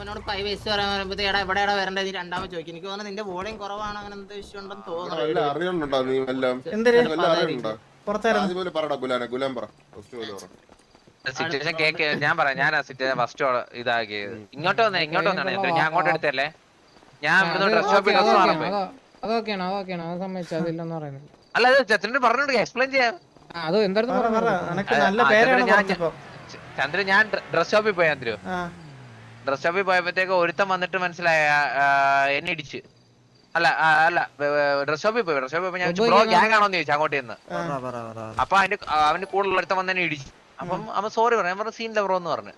അവനോട് പൈ വയസ്സ് പറയാൻ പറയുമ്പോ എടാ എവിടെയാടാ വരണ്ടത് നീ രണ്ടാമത് ചോദിക്കും. എനിക്ക് തോന്നുന്നു നിന്റെ വോളിയം കുറവാണ് അങ്ങനെ എന്ത് വിഷയം ഉണ്ടെന്ന് തോന്നുന്നു. നീ എല്ലാം? അതുപോലെ പറടാ ഗുലാനെ. ഗുലാൻ പറ. ഫസ്റ്റ് പോലെ പറ. സിറ്റുവേഷൻ കേക്ക് ഞാൻ പറയാം. ഞാൻ ആ സിറ്റുവേഷൻ ഫസ്റ്റ് ഇതാക്കിയത്. ഇങ്ങോട്ട് വന്നേ ഇങ്ങോട്ട് വന്നാണ് ഞാൻ അങ്ങോട്ട് എടുത്തല്ലേ ഞാൻ ഇവിടുന്ന് ഡ്രസ് ഷോപ്പിൽ ഡ്രസ് മാറാൻ പോയി. അതൊക്കെയാണ് അതൊക്കെയാണ്. അത് സമ്മതിച്ചു അതില്ലെന്ന് പറയുന്നത്. അല്ല അത് ചന്ദ്രൻ പറഞ്ഞോണ്ട് എക്സ്പ്ലെയിൻ ചെയ്യാം. അത് എന്തായിരുന്നു ഞാൻ- ചന്ദ്രൻ ഞാൻ ഡ്രസ് ഷോപ്പിൽ പോയാ ചന്ദ്രു. ആ. ഡ്രസ് ഷോപ്പിൽ പോയപ്പോഴത്തേക്ക് ഒരുത്തം വന്നിട്ട് മനസ്സിലായ എന്നെ ഇടിച്ച്. അല്ല അല്ല ഡ്രസ് ഷോപ്പിൽ പോയി ഡ്രസ് ഷോപ്പിൽ പോയി. ഞാൻ ബ്രോ ഗ്യാങ് ആണോന്ന് ചോദിച്ചു അങ്ങോട്ട് നിന്ന് അപ്പൊ അതിന്റെ അവന്റെ കൂടെ ഉള്ളടുത്ത് വന്ന് തന്നെ ഇടിച്ചു. അപ്പം അവൻ സോറി പറഞ്ഞു. പറഞ്ഞു സീനില്ല ബ്രോ എന്ന് പറഞ്ഞു.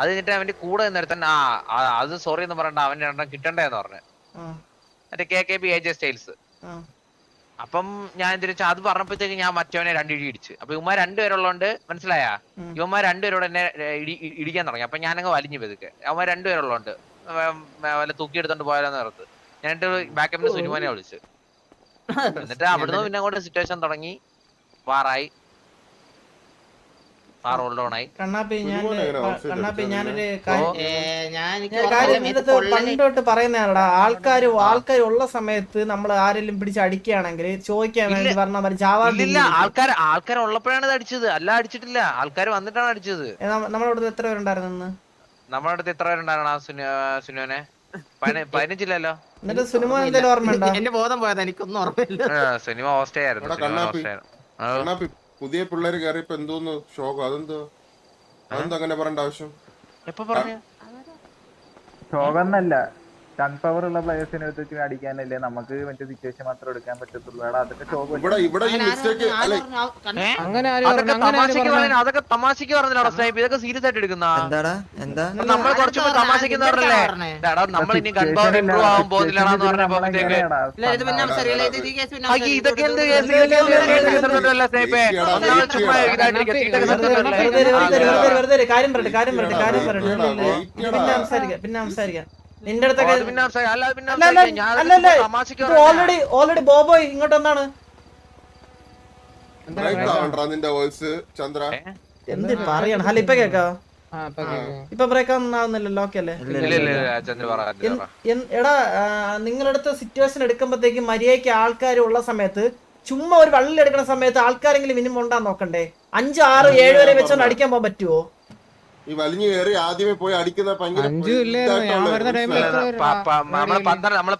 അത് കഴിഞ്ഞിട്ട് അവന്റെ കൂടെ നിന്നെടുത്തൻ ആ ആ, അത് സോറി എന്ന് പറഞ്ഞിട്ട് അവന്റെ എണ്ണം കിട്ടണ്ടേന്ന് പറഞ്ഞു. മറ്റേ K K B A J styles. അപ്പം ഞാൻ എന്തിനു വെച്ചാൽ അത് പറഞ്ഞപ്പോഴത്തേക്ക് ഞാൻ മറ്റവനെ രണ്ട് ഇടി ഇടിച്ച്. അപ്പൊ ഇവന്മാർ രണ്ടുപേരുള്ളതുകൊണ്ട് മനസ്സിലായ. ഇവന്മാർ രണ്ടുപേരോട് എന്നെ ഇടി ഇടിക്കാൻ തുടങ്ങി. അപ്പൊ ഞാനങ്ങ് വലിഞ്ഞു പെതുക്കെ. അവന്മാർ രണ്ടുപേരുള്ളതുകൊണ്ട് വല്ല തൂക്കി എടുത്തോണ്ട് പോയാലോന്ന് നേരത്ത് ഞാൻ ബാക്കപ്പിന്റെ സുനിമോനെ വിളിച്ചു. എന്നിട്ട് അവിടുന്ന് പിന്നെ അങ്ങോട്ട് സിറ്റുവേഷൻ തുടങ്ങി. വാറായി. ഡൗൺ ആയി കണ്ണാപ്പി ഞാൻ കുരുമുളക് എങ്ങനെ കണ്ണാപ്പി ഞാനൊരു മതി? ഞാൻ എനിക്ക് ഞാൻ ഓർമ്മയില്ല, കാര്യം മേത്ത് ഇതിനകത്ത് പൊള്ളൽ പണ്ട് തൊട്ട് പറയുന്നതാണടാ ആൾക്കാർ ആൾക്കാർ ഉള്ള സമയത്ത് നമ്മൾ ആരെങ്കിലും പിടിച്ച് അടിക്കുകയാണെങ്കിൽ ചോദിക്കാൻ വേണ്ടി പറഞ്ഞാൽ മതി ആൾക്കാർ ആൾക്കാർ ഉള്ളപ്പോഴാണ് ഇത് അടിച്ചത്. അല്ല അടിച്ചിട്ടില്ല. ആൾക്കാർ വന്നിട്ടാണ് അടിച്ചത്. നമ്മളിവിടെ എത്ര പേരുണ്ടായിരുന്നു നമ്മുടെ അടുത്ത് എത്ര പേരുണ്ടായിരുന്നു ആ സുനു സുനുവിനെ? പതിന- പതിനഞ്ചില്ലല്ലോ? എന്നിട്ട് സിനിമ എന്തെങ്കിലും ഓർമ്മയുണ്ടോ? എന്റെ ബോധം പോയത് എനിക്കൊന്നും ഓർമ്മയില്ല. ആ, സിനിമ ഹോസ്റ്റേ ആയിരുന്നു. പുതിയ പിള്ളേര് കയറിയപ്പോ എന്തോന്ന് ശോകം? അതെന്തോ? അതെന്താ അങ്ങനെ പറയേണ്ട ആവശ്യം? ശോകന്നല്ല. ടൺ പവർ ഉള്ള പ്ലേയേഴ്സിനെ വെച്ച് അടിക്കാനല്ലേ നമുക്ക് മറ്റേ സിറ്റുവേഷൻ മാത്രം എടുക്കാൻ പറ്റത്തുള്ളൂ. എടാ അതൊക്കെ ശോകം ഇവിടെ ഇവിടെ ഈ മിസ്റ്റേക്ക് അല്ലെ? അങ്ങനെ ആര് അതൊക്കെ തമാശക്ക് പറഞ്ഞില്ല സ്നേഹിപ്പ് ഇതൊക്കെ സീരിയസ് ആയിട്ട് എടുക്കുന്ന എന്താടാ? എന്താ? നമ്മൾ കുറച്ചുമ്പോ തമാശക്ക് പറഞ്ഞല്ലേ? എടാ നമ്മൾ ഇനി ഗൺ പവർ ഇമ്പ്രൂവ് ആവാൻ പോകുന്നില്ലാന്ന് പറഞ്ഞപ്പോഴത്തേക്ക് ഇതൊക്കെ എന്ത് കേസ്? സ്നേഹിപ്പേ. ചുമ്മാ. കാര്യം പറയട്ടെ കാര്യം പറയട്ടെ കാര്യം പറയട്ടെ പിന്നെ സംസാരിക്കാം പിന്നെ സംസാരിക്കാം. നിന്റെ അടുത്തൊക്കെ. ഓൾറെഡി ഓൾറെഡി ബോബോയ് ഇങ്ങോട്ട് വന്നാണ്. നിന്റെ വോയിസ് ചന്ദ്ര. ഏ? എന്ത് പറയണം? ഹലോ ഇപ്പൊ കേക്കാവോ? ആ ഇപ്പൊ കേൾക്കാം. ഇപ്പൊ ബ്രേക്ക് ആവുന്നില്ലല്ലോ ഓക്കെ അല്ലേ? എടാ നിങ്ങളടുത്ത സിറ്റുവേഷൻ എടുക്കുമ്പോഴത്തേക്ക് മര്യാദയ്ക്ക് ആൾക്കാർ ഉള്ള സമയത്ത് ചുമ്മാ ഒരു വള്ളി എടുക്കുന്ന സമയത്ത് ആൾക്കാരെങ്കിലും മിനിമം ഉണ്ടാൻ നോക്കണ്ടേ? അഞ്ച് ആറ് ഏഴ് വരെ വെച്ചോണ്ട് അടിക്കാൻ പോകാൻ പറ്റുമോ ഈ വലിഞ്ഞു കയറി ആദ്യമേ പോയി അടിക്കുന്ന ഭയങ്കര അഞ്ചു ഇല്ലായിരുന്നു. ഞാൻ വരുന്ന ടൈമിൽ നമ്മൾ പന്ത്രണ്ട് നമ്മൾ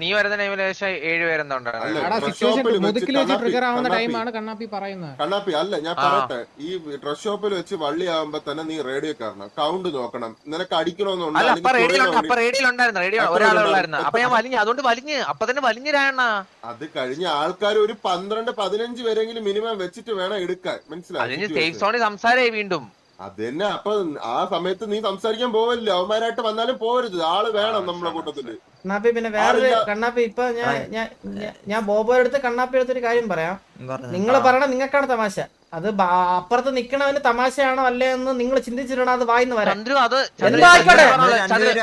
നീ വരുന്ന ടൈമിൽ ഏകദേശം ഏഴ് പേരെന്തോണ്ടായിരുന്നു അല്ല, എടാ ഡ്രസ് സിറ്റുവേഷൻ ഷോപ്പിൽ വെച്ച് മുതുക്കിൽ വെച്ച് കണ്ണാപ്പി- ട്രിഗർ ആവുന്ന കണ്ണാപ്പി. ടൈമാണ് കണ്ണാപ്പി പറയുന്നത്. കണ്ണാപ്പി അല്ല ഞാൻ ആ. പറയട്ടെ. ഈ ഡ്രസ് ഷോപ്പിൽ വെച്ച് വള്ളി ആവുമ്പോ തന്നെ നീ റേഡിയോ കാരണം കൗണ്ട് നോക്കണം. നിനക്ക് അടിക്കണമെന്നുണ്ട്. അല്ല അപ്പൊ അല്ലെങ്കിൽ റേഡിയോ അപ്പ റേഡിയോ ഉണ്ടായിരുന്നു. റേഡിയോ എത്ര ഒരാളെ ഉള്ളായിരുന്നു. അപ്പൊ ഞാൻ വലിഞ്ഞ് അതുകൊണ്ട് വലിഞ്ഞ്. അപ്പൊ തന്നെ അത് കഴിഞ്ഞ ആൾക്കാർ ഒരു പന്ത്രണ്ട് പതിനഞ്ച് പേരെങ്കിലും മിനിമം വെച്ചിട്ട് വേണം എടുക്കാൻ. അതിന് മനസ്സിലായി സേഫ് സോണിൽ സംസാരമായി വീണ്ടും. അത് തന്നെ അപ്പൊ ആ സമയത്ത് നീ സംസാരിക്കാൻ പോവല്ല? അവന്മാരായിട്ട് വന്നാലും പോവരുത്. ആൾ വേണം നമ്മളെ കൂട്ടത്തിൽ. കണ്ണാപ്പി പിന്നെ വേറൊരു. കണ്ണാപ്പി ഇപ്പൊ ഞാൻ ഞാൻ ബോബോയുടെ അടുത്ത് കണ്ണാപ്പി എടുത്തൊരു കാര്യം പറയാം. നിങ്ങൾ പറയണ നിങ്ങൾക്കാണ് തമാശ. അത് അപ്പുറത്ത് നിക്കണവന് തമാശയാണോ അല്ലേ എന്ന് നിങ്ങൾ ചിന്തിച്ചിട്ടാണ് അത് വായിന്ന് വരാം. ചന്ദ്രു?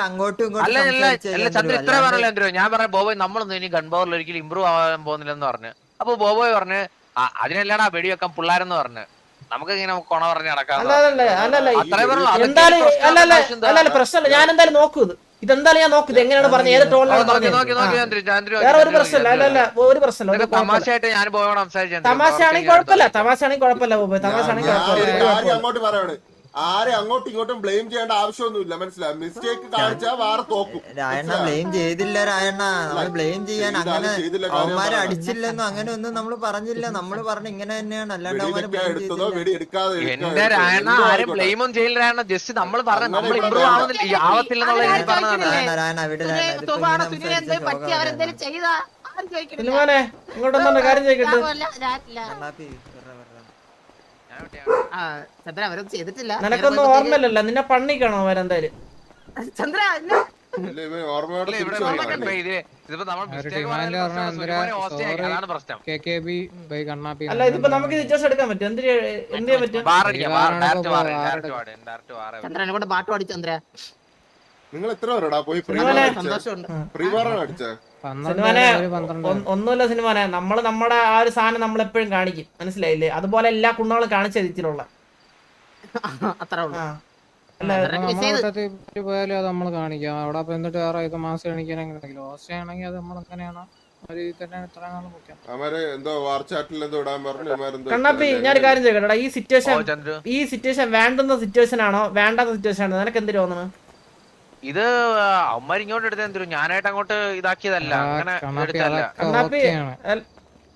ഇത്ര പറഞ്ഞല്ലോ, ചന്ദ്രു ഞാൻ പറഞ്ഞ ബോബോയ് നമ്മളൊന്നും ഇനി ഗൺ പവറിൽ ഒരിക്കലും ഇമ്പ്രൂവ് ആവാൻ പോകുന്നില്ലെന്ന് പറഞ്ഞു. അപ്പൊ ബോബോയ് പറഞ്ഞു "ആ, അതിനല്ലടാ വെടിവെക്കാൻ പിള്ളേരെന്ന് പറഞ്ഞു. നമുക്ക് ഇങ്ങനെ കൊണ പറഞ്ഞ് നടക്കാം അല്ലല്ല പ്രശ്നമില്ല. ഞാൻ എന്തായാലും നോക്കൂ ഇത്. ഇതെന്തായാലും ഞാൻ നോക്കൂ. ഇത് എങ്ങനെയാണ് പറഞ്ഞത്? ഏത് ടോളിലാണ് നോക്കി പറഞ്ഞത്? വേറെ ഒരു പ്രശ്നമില്ല. അല്ല അല്ല ഒരു പ്രശ്നമില്ല. തമാശയായിട്ട് ഞാൻ സംസാരിച്ചു തമാശയാണെങ്കിൽ കുഴപ്പമില്ല. തമാശയാണെങ്കിൽ കുഴപ്പമില്ല തമാശയാണെങ്കിൽ കുഴപ്പമില്ല. ആരും അങ്ങോട്ട് ഇങ്ങോട്ടും ബ്ലെയിം ചെയ്യേണ്ട ആവശ്യമൊന്നുമില്ല. മനസ്സിലായി? മിസ്റ്റേക്ക് കാണിച്ചാൽ വേറെ തോക്കും. രായണ്ണ ബ്ലെയിം ചെയ്തില്ല രായണ്ണ. നമ്മൾ ബ്ലെയിം ചെയ്യാൻ അങ്ങനെ അവന്മാരെ. അടിച്ചില്ലെന്നും അങ്ങനെ ഒന്നും നമ്മൾ പറഞ്ഞില്ല. നമ്മൾ പറഞ്ഞ ഇങ്ങനെ തന്നെയാണ്. അല്ലാണ്ട് എന്റെ എടുക്കാതെ രായണ എന്തോ ആരും ബ്ലെയിം ഒന്നും ചെയ്യില്ല രായണ ജസ്റ്റ് നമ്മൾ പറഞ്ഞ നമ്മൾ ഇവിടെ ഇമ്പ്രൂവ് ആവുന്നില്ല. ഈ ആവത്തില്ലെന്നുള്ള രീതിയിൽ പറഞ്ഞതാണ് രായണ്ണ രായണ്ണ. രായണ്ണ സിനിമോനെ ഇങ്ങോട്ടൊന്നും കാര്യം ചോദിക്കട്ടെ ആ, ചന്ദ്ര അവരൊന്നും ചെയ്തിട്ടില്ല. നിനക്കൊന്നും ഓർമ്മയില്ലല്ലോ. നിന്നെ പണിക്കണോ അവരെന്തായാലും ചന്ദ്ര അല്ല. ഇതിപ്പോ നമുക്ക് ജസ്റ്റ് എടുക്കാൻ പറ്റും എന്ത് പറ്റും? ചന്ദ്രനെ കൊണ്ട് പാട്ട് പാടി ചന്ദ്ര. നിങ്ങൾ എത്ര പേരടാ? പോയി സന്തോഷമുണ്ട്. ഫ്രീ ബാറാണ് അടിച്ചേ? സിനിമനെ ഒന്നുമില്ല സിനിമനെ നമ്മൾ നമ്മുടെ ആ ഒരു സാധനം നമ്മൾ എപ്പോഴും കാണിക്കും. മനസ്സിലായില്ലേ? അതുപോലെ എല്ലാ കുണ്ണുകളും കാണിച്ച രീതിയിലുള്ള. നമ്മൾ പോയാലും അത് നമ്മൾ കാണിക്കാം. അവിടെ അപ്പൊ എന്നിട്ട് വേറെ ഇത് മാസം കാണിക്കാനെങ്കിൽ ലോസ് ആണെങ്കിൽ അത് നമ്മൾ എങ്ങനെയാണോ കണ്ണാപ്പി ഞാനൊരു കാര്യം ചോദിക്കട്ടെ. ഈ സിറ്റുവേഷൻ ഈ സിറ്റുവേഷൻ വേണ്ടുന്ന സിറ്റുവേഷൻ ആണോ? വേണ്ടാത്ത സിറ്റുവേഷൻ ആണോ? നിനക്ക് എന്തിനു തോന്നുന്നു? ഇത് അവന്മാർ ഇങ്ങോട്ട് എടുത്ത എന്തിനു? ഞാനായിട്ട് അങ്ങോട്ട് ഇതാക്കിയതല്ല. അങ്ങനെ എടുത്തല്ല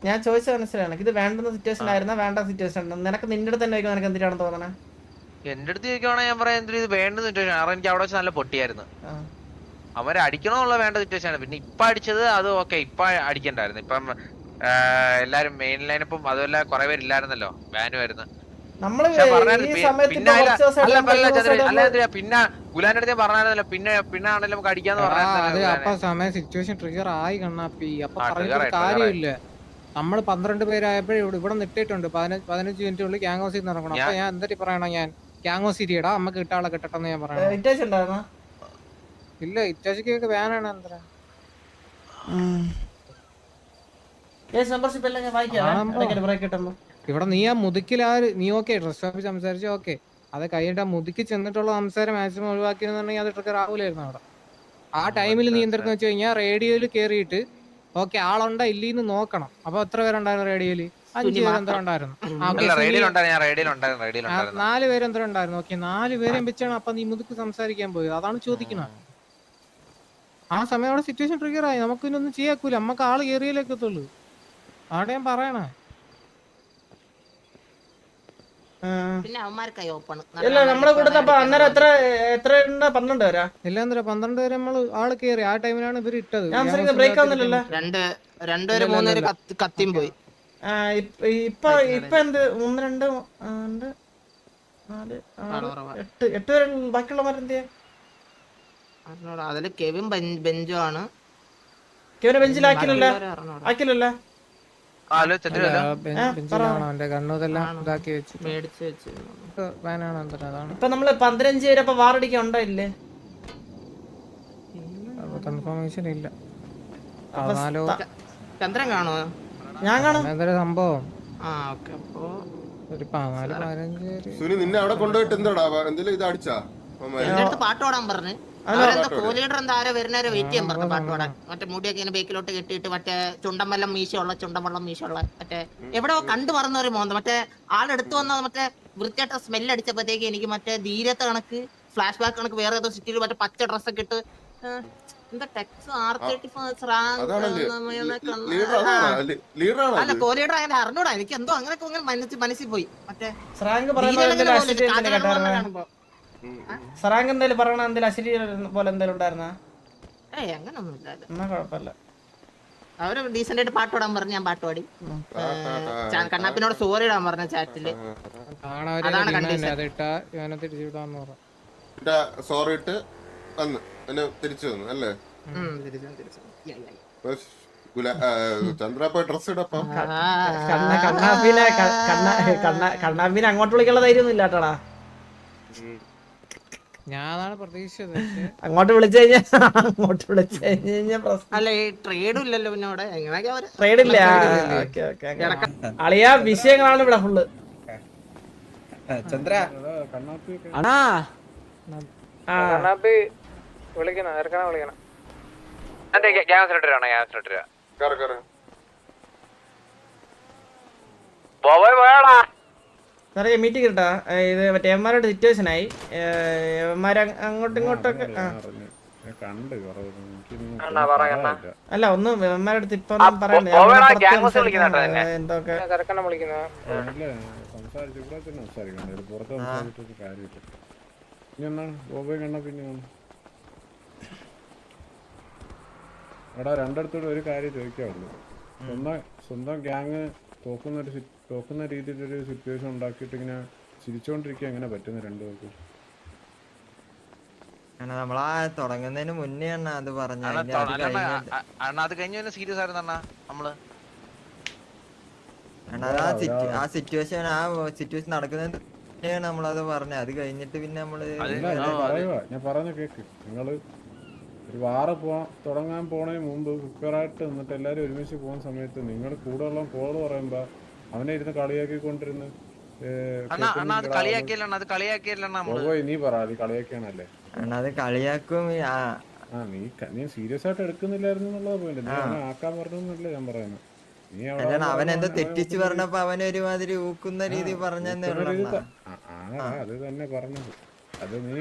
ഞാൻ ചോദിച്ചത് മനസ്സിലാണ് ഇത് വേണ്ടുന്ന സിറ്റുവേഷൻ ആയിരുന്ന? വേണ്ട സിറ്റുവേഷൻ നിനക്ക് നിന്റെ അടുത്ത് തന്നെ നിനക്ക് എന്തിനാണ് തോന്നണേ? എന്റെ അടുത്ത് ചോദിക്കുവാണെങ്കിൽ ഞാൻ പറയാം എന്തൊരു ഇത് വേണ്ട സിറ്റുവേഷൻ കാരണം എനിക്ക് അവിടെ വെച്ച് നല്ല പൊട്ടിയായിരുന്നു. അവരെ അടിക്കണമെന്നുള്ള വേണ്ട സിറ്റുവേഷൻ ആണ്. പിന്നെ ഇപ്പൊ അടിച്ചത് അത് ഓക്കെ ഇപ്പൊ അടിക്കണ്ടായിരുന്നു. ഇപ്പം എല്ലാരും മെയിൻ ലൈനപ്പും അതുമല്ല കുറെ പേരില്ലായിരുന്നല്ലോ വാനുമായിരുന്നു ആയിരുന്നു. നമ്മൾ പിന്നെ ഗുലാന്റെ അടുത്ത് നമുക്ക് അടിക്കാന്ന് അപ്പൊ സമയം സിറ്റുവേഷൻ ട്രിഗർ ആയി കണ്ണാപ്പി. അപ്പൊ പറഞ്ഞിട്ട് കാര്യമില്ല. നമ്മൾ പന്ത്രണ്ട് പേരായപ്പോ ഇവിടെ ഇവിടെ നിട്ടിട്ടുണ്ട്. പതിനഞ്ച് മിനിറ്റിനുള്ളിൽ ക്യാങ് ഹൗസിൽ നിന്ന് ഇറങ്ങണം അപ്പൊ ഞാൻ എന്തൊരു പറയണം ഞാൻ? ക്യാങ് ഹൗസ് ഇരിയടാ നമുക്ക് കിട്ടാളെ കിട്ടട്ടെന്ന് ഞാൻ പറയണം. ഇല്ല ഇറ്റാച്ചിക്കൊക്കെ വേനാണ് എന്താ യെസ് മെമ്പർഷിപ്പ് എല്ലാം ഞാൻ വായിക്കാം ബ്രേക്ക് കിട്ടുമ്പോ. ഇവിടെ നീ ആ മുതുക്കിൽ ആ ഒരു- നീ ഓക്കെ ഡ്രസ് ഷോപ്പിൽ സംസാരിച്ചു ഓക്കെ അത് കഴിഞ്ഞിട്ട് ആ മുതുക്കി ചെന്നിട്ടുള്ള സംസാരം മാക്സിമം ഒഴിവാക്കിയെന്നുണ്ടെങ്കിൽ അത് ട്രിക്കർ ആവൂലായിരുന്നു അവിടെ. ആ ടൈമിൽ നീ എന്തെടുത്ത് വെച്ച് കഴിഞ്ഞാൽ റേഡിയോയിൽ കയറിയിട്ട് ഓക്കെ ആളുണ്ടോ ഇല്ലീന്ന് നോക്കണം. അപ്പൊ എത്ര പേരുണ്ടായിരുന്നു റേഡിയോയിൽ അഞ്ചു പേര് എന്തോ ഉണ്ടായിരുന്നു ആ, okay, അല്ല സുനി- റേഡിയോയിൽ ഉണ്ടായിരുന്നു ഞാൻ റേഡിയോയിൽ ഉണ്ടായിരുന്നു റേഡിയോയിൽ ഉണ്ടായിരുന്നു. നാല് പേര് എന്തോ ഉണ്ടായിരുന്നു ഓക്കെ നാല് പേരെയും വെച്ചാണ് അപ്പൊ നീ മുതുക്ക് സംസാരിക്കാൻ പോയത്. അതാണ് ചോദിക്കുന്നത്. ആ. സമയം അവിടെ സിറ്റുവേഷൻ ട്രിഗർ ആയി. നമുക്ക് ഇനി ഒന്നും ചെയ്യാക്കൂല. നമുക്ക് ആൾ കയറിയാലേക്കത്തുള്ളൂ അവിടെ ഞാൻ പറയണേ ആ. പിന്നെ അവന്മാർക്കായി ഓപ്പൺ അല്ല നമ്മുടെ കൂട്ടത്തിൽ അപ്പൊ അന്നേരം എത്ര എത്ര ഉണ്ട് പന്ത്രണ്ട് പേരാ? ഇല്ലാന്തര പന്ത്രണ്ട് പേര് നമ്മൾ ആൾ കേറി. ആ ടൈമിലാണ് ഇവർ ഇട്ടത്. ബ്രേക്ക് ആവുന്നില്ലല്ലോ. രണ്ട് രണ്ടുപേര് മൂന്നുപേര് കത്തി- കത്തിയും പോയി. ഇപ്പ- ഇപ്പൊ എന്ത്? ഒന്ന് രണ്ട് രണ്ട് നാല്. എട്ട് എട്ട് പേര് ബാക്കിയുള്ളവരെന്ത് അതിൽ കെവിൻ ബെഞ്ചോ ആണ്. കെവിനെ ബെഞ്ചിലാക്കില്ലല്ലോ. ആക്കില്ലല്ലോ? ഇപ്പൊ നമ്മൾ പതിനഞ്ച് പേര് അപ്പൊ വാറടിക്കാൻ ഉണ്ടോ ഇല്ലേ? കൺഫർമേഷൻ ഇല്ല. അപ്പൊ പതിനാലോ ത- ചന്ദ്രൻ കാണോ ഞാൻ കാണും. എന്തൊരു സംഭവം? ആ ഓക്കെ അപ്പൊ ഒരു പതിനാല് പതിനഞ്ച് സുനി നിന്നെ അവിടെ കൊണ്ടുപോയിട്ട് എന്താടാ? എന്തെങ്കിലും ഇത് അടിച്ചാ പാട്ടോടാൻ പറഞ്ഞു. അവരെന്താ കോലീഡർ എന്താ ആരോ വരുന്നവരെ വെയിറ്റ് ചെയ്യാൻ പറഞ്ഞു പാട്ട് പാടാൻ. മറ്റേ മുടിയൊക്കെ ഇങ്ങനെ ബേക്കിലോട്ട് കെട്ടിയിട്ട് മറ്റേ ചുണ്ടമ്പല്ലം മീശയുള്ള ചുണ്ടമ്പള്ളം മീശയുള്ള മറ്റേ എവിടെയോ കണ്ടു പറഞ്ഞ ഒരു മോന്ത. മറ്റേ ആളെടുത്തു വന്ന മറ്റേ വൃത്തിയായിട്ട സ്മെല്ല് അടിച്ചപ്പോഴത്തേക്ക് എനിക്ക് മറ്റേ ധീരത്തെ കണക്ക് ഫ്ലാഷ് ബാക്ക് കണക്ക് വേറെ ഏതോ സിറ്റിയിൽ മറ്റേ പച്ച ഡ്രസ്സൊക്കെ ഇട്ട് അല്ല കോലിയുടെ അങ്ങനെ അറിഞ്ഞൂടാ. എനിക്ക് എന്തോ അങ്ങനെ മനസ്സിൽ മനസ്സിൽ പോയി. മറ്റേ കാണുമ്പോ. സ്രാങ്ക് എന്തായാലും പറയണ എന്തേലും അശ്ലീലം പോലെ എന്തായാലും ഉണ്ടായിരുന്ന? എന്നാ കുഴപ്പമില്ല. അവർ ഡീസെന്റ് ആയിട്ട് പാട്ട് പാടാൻ പറഞ്ഞു ഞാൻ പാട്ട് പാടി. കണ്ണാപ്പിനോട് സോറി ഇടാൻ പറഞ്ഞു ചാറ്റിൽ അതാണ് പറഞ്ഞു സോറി ഇട്ട് വന്ന്. എന്നെ തിരിച്ചു വന്നു അല്ലേ? ഉം, തിരിച്ചു, തിരിച്ചു. യാ, യാ, യാ. ബസ് ഗുല- ആ, ചന്ദ്ര പോയി ഡ്രസ് ഇടപ്പം. കണ്ണ കണ്ണാപ്പിനെ കണ്ണ കണ്ണ കണ്ണാപ്പിനെ അങ്ങോട്ട് വിളിക്കാനുള്ള ധൈര്യം ഒന്നും ഇല്ലാട്ടടാ ഞാൻ അതാണ് പ്രതീക്ഷിച്ചത് പക്ഷേ അങ്ങോട്ട് വിളിച്ചു കഴിഞ്ഞാൽ അങ്ങോട്ട് വിളിച്ചു കഴിഞ്ഞാൽ അല്ല ഈ ട്രേഡും ഇല്ലല്ലോ പിന്നെ അവിടെ. എങ്ങനെയൊക്കെ ട്രേഡ് ഇല്ല. ഓക്കെ ഓക്കെ അളിയാ വിഷയങ്ങളാണ് ഇവിടെ ഫുള്ള് ചന്ദ്ര. അണാ വിളിക്കണം? ഇറക്കണം വിളിക്കണം ഗ്യാസ് ഗ്യാസ് പോയാടാ. സാറേ മീറ്റിംഗ് കിട്ടാ ഇത് മറ്റേ എമ്മാരുടെ സിറ്റുവേഷൻ ആയി. എമ്മാര് അങ്ങോട്ടും ഇങ്ങോട്ടൊക്കെ. അല്ല ഒന്നും എമ്മാരുടെ അടുത്ത് ഇപ്പൊ എന്നെ? എന്തൊക്കെ എടാ രണ്ടിടത്തോട് ഒരു കാര്യം ചോദിക്കാവുള്ളൂ സ്വന്തം സ്വന്തം ഗ്യാങ് തോക്കുന്ന ഒരു തോക്കുന്ന രീതിയിലൊരു സിറ്റുവേഷൻ ഉണ്ടാക്കിയിട്ട് ഇങ്ങനെ ചിരിച്ചോണ്ടിരിക്കുക എങ്ങനെ പറ്റുന്ന രണ്ടു പേർക്ക്. നമ്മളാ തുടങ്ങുന്നതിന് മുന്നേ അണ്ണ അത് പറഞ്ഞത് അണ്ണാ, അത് കഴിഞ്ഞ സീരിയസ് ആയിരുന്നു അണ്ണാ നമ്മൾ. ആ സിറ്റു- ആ സിറ്റുവേഷൻ ആ സിറ്റുവേഷൻ നടക്കുന്നതിന് നമ്മളത് പറഞ്ഞത് അത് കഴിഞ്ഞിട്ട് പിന്നെ നമ്മൾ ഞാൻ പറഞ്ഞു പറഞ്ഞ കേക്ക്. നിങ്ങൾ ഒരു വാറ് പോ തുടങ്ങാൻ പോണതിന് മുമ്പ് പ്രിപ്പയറായിട്ട് നിന്നിട്ട് എല്ലാവരും ഒരുമിച്ച് പോകുന്ന സമയത്ത് നിങ്ങൾ കൂടെ ഉള്ള കോൾ പറയുമ്പോ അവനെ ഇരുന്ന് കളിയാക്കിക്കൊണ്ടിരുന്ന് അണ്ണാ അണ്ണാ അത് കളിയാക്കിയല്ല അത് കളിയാക്കിയല്ല നമ്മൾ? പോയി നീ പറ അത് കളിയാക്കിയാണല്ലേ? അണ്ണാ അത് കളിയാക്കും ആ. ആ നീ നീ സീരിയസ് ആയിട്ട് എടുക്കുന്നില്ലായിരുന്നു എന്നുള്ളത് പോയിന്റ് നീ. അവനെ ആക്കാൻ പറഞ്ഞല്ലേ ഞാൻ പറയുന്നത് അവൻ എന്തോ തെറ്റിച്ച് പറഞ്ഞപ്പോ അവൻ ഒരുമാതിരി ഊക്കുന്ന രീതി പറഞ്ഞെന്നേ അത് തന്നെ പറഞ്ഞത്. അത് നീ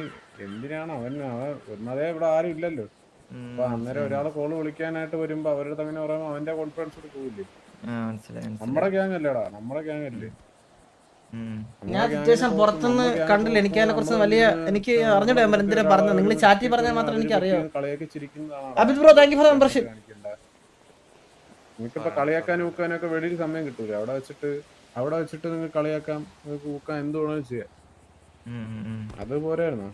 എന്തിനാണ് അവൻ അവൻ ഒന്നതേ ഇവിടെ ആരും ഇല്ലല്ലോ. അപ്പൊ അന്നേരം ഒരാളെ കോൾ വിളിക്കാനായിട്ട് വരുമ്പോ അവരുടെ അങ്ങനെ പറയുമ്പോ അവന്റെ കോൺഫിഡൻസ് പോവില്ലേ? നമ്മടെ ഗ്യാങ് അല്ലേടാ നമ്മുടെ ഗ്യാങ് അല്ലേ? ഞാൻ സിറ്റുവേഷൻ പുറത്തുനിന്ന് കണ്ടില്ല. എനിക്ക് അതിനെ കുറിച്ച് വലിയ എനിക്ക് അറിഞ്ഞിട്ട് ഞാൻ എന്തിനാ പറഞ്ഞത്? നിങ്ങൾ ചാറ്റി പറഞ്ഞാൽ മാത്രം എനിക്ക് അറിയാം Abhith bro thank you for membership നിങ്ങൾക്കിപ്പോ കളിയാക്കാനും ഊക്കാനും ഒക്കെ വെളിയിൽ സമയം കിട്ടൂല? അവിടെ വെച്ചിട്ട് അവിടെ വെച്ചിട്ട് നിങ്ങൾ കളിയാക്കാം നിങ്ങൾക്ക് ഊക്കാൻ എന്ത് വേണമെങ്കിലും ചെയ്യാം. അത് ഉം,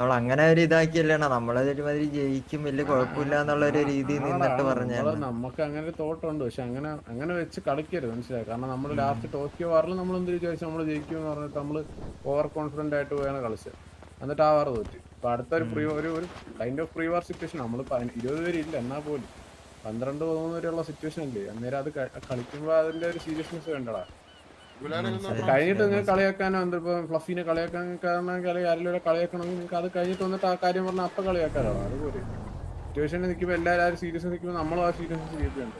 അവൾ അങ്ങനെ ഒരു ഇതാക്കിയല്ലേണ്ണ. നമ്മളത് ഒരുമാതിരി ജയിക്കും വലിയ കുഴപ്പമില്ല എന്നുള്ള ഒരു രീതി നിന്നിട്ട് പറഞ്ഞ നമുക്ക് അങ്ങനെ ഒരു തോട്ടുണ്ട് പക്ഷെ അങ്ങനെ അങ്ങനെ വെച്ച് കളിക്കരുത് മനസ്സിലായി? കാരണം നമ്മൾ ലാസ്റ്റ് ടോക്കിയോ വാറിൽ നമ്മൾ എന്ത് ചോദിച്ചാൽ നമ്മൾ ജയിക്കും എന്ന് പറഞ്ഞിട്ട് നമ്മൾ ഓവർ കോൺഫിഡന്റ് ആയിട്ട് പോയാണ് കളിച്ചത് എന്നിട്ട് ആ വാർ തോറ്റി. ഇപ്പൊ അടുത്ത ഒരു പ്രീ ഒരു ഒരു kind of pre war situation നമ്മൾ ഇരുപത് പേര് ഇല്ല എന്നാ പോലും. പന്ത്രണ്ട് പതിമൂന്ന് വരെയുള്ള സിറ്റുവേഷൻ അല്ലേ അന്നേരം അത് കളിക്കുമ്പോ അതിന്റെ ഒരു സീരിയസ്നെസ് വേണ്ടടാ. കഴിഞ്ഞിട്ട് നിങ്ങൾ കളിയാക്കാനോ എന്തിപ്പോ ഫ്ലഫിനെ കളിയാക്കാൻ കാരണം അല്ലെങ്കിൽ ആരെങ്കിലും കളിയാക്കണമെങ്കിൽ നിങ്ങൾക്ക് അത് കഴിഞ്ഞിട്ട് വന്നിട്ട് ആ കാര്യം പറഞ്ഞാൽ അപ്പൊ കളിയാക്കാനോ അതുപോലെ സിറ്റുവേഷനിൽ നിൽക്കുമ്പോൾ എല്ലാവരും സീരിയസ് നിൽക്കുമ്പോൾ നമ്മളും ആ സീരിയസ് ചെയ്തിട്ടുണ്ട്.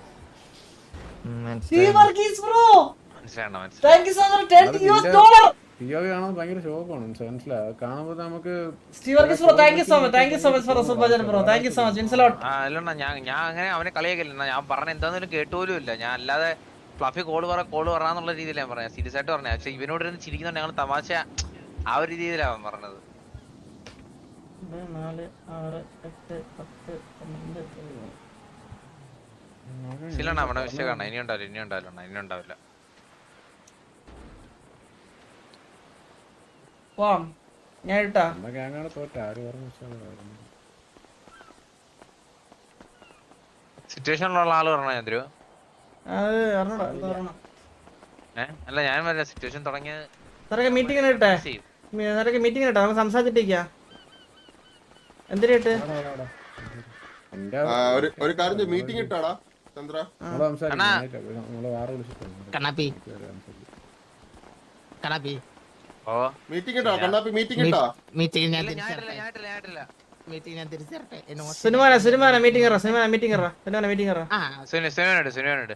മനസ്സിലായി? ബ്രോ മനസ്സിലാണോ മനസ്സിലായി? Thank you so much 10 US നിന്റെ- ഡോളർ ടിഒ കാണാൻ ഭയങ്കര ശോകമാണ്. മനസ്സിലായി? അത് കാണുമ്പോൾ നമുക്ക് ഞാൻ ഞാൻ അങ്ങനെ അവനെ കളിയാക്കില്ല ഞാൻ പറഞ്ഞ എന്താന്ന് കേട്ടുപോലും ഇല്ല. ഞാൻ അല്ലാതെ ഫ്ലഫി കോൾ പറ കോൾ പറയാന്നുള്ള രീതിയിലാണ് ഞാൻ പറഞ്ഞത്. സീരിയസ് ആയിട്ട് പറഞ്ഞത്. പക്ഷെ ഇവനോട് ഇരുന്ന് ചിരിക്കുന്നുണ്ട് ഞങ്ങൾ തമാശ ആ ഒരു രീതിയിലാണ് അവൻ പറഞ്ഞത്. നാല് ആറ് എട്ട് പത്ത് പന്ത്രണ്ട് ശരിയാണ് നമ്മുടെ വിഷയമാണ് ഇനി ഉണ്ടാവില്ല ഇനി ഉണ്ടാവില്ല ഇനി ഉണ്ടാവില്ല പോവാം. ഞാൻ ഇട്ടാ. നമ്മുടെ ഗ്യാങ്ങാണ് തോറ്റ ആര് പറഞ്ഞു വെച്ചാൽ സിറ്റുവേഷനിലുള്ള ആൾ പറഞ്ഞ അറിയണം ഏഹ് അല്ല ഞാൻ വരാം സിറ്റുവേഷൻ തുടങ്ങിയ നിനക്ക് മീറ്റിംഗ് ഇട്ടെ. നിനക്ക് മീറ്റിംഗ് ഇട്ടെ. നമുക്ക് സംസാരിച്ചിട്ടിരിക്കാം. ആ, ഒരു ഒരു കാര്യം മീറ്റിംഗ് ഇട്ടാടാ ചന്ദ്ര. നമ്മൾ സംസാരിക്കും. നമ്മൾ നമ്മൾ വേറെ വിളിച്ചിട്ടുണ്ട്. കണ്ണാപ്പി. കണ്ണാപ്പി. മീറ്റിംഗ് കേട്ടോ? കണ്ണാപ്പി മീറ്റിംഗ് കേട്ടോ? മീറ്റിംഗ് ഞാൻ മീറ്റിംഗ് ഞാൻ തിരിച്ചേരട്ടെ സിനിമാന സിനിമാന മീറ്റിംഗ് ഇറ സിനിമാന മീറ്റിംഗ് ഇറ. സിനിമാന മീറ്റിംഗ് സിനിമ ആ. സിനിമ സുനുവിനുണ്ട്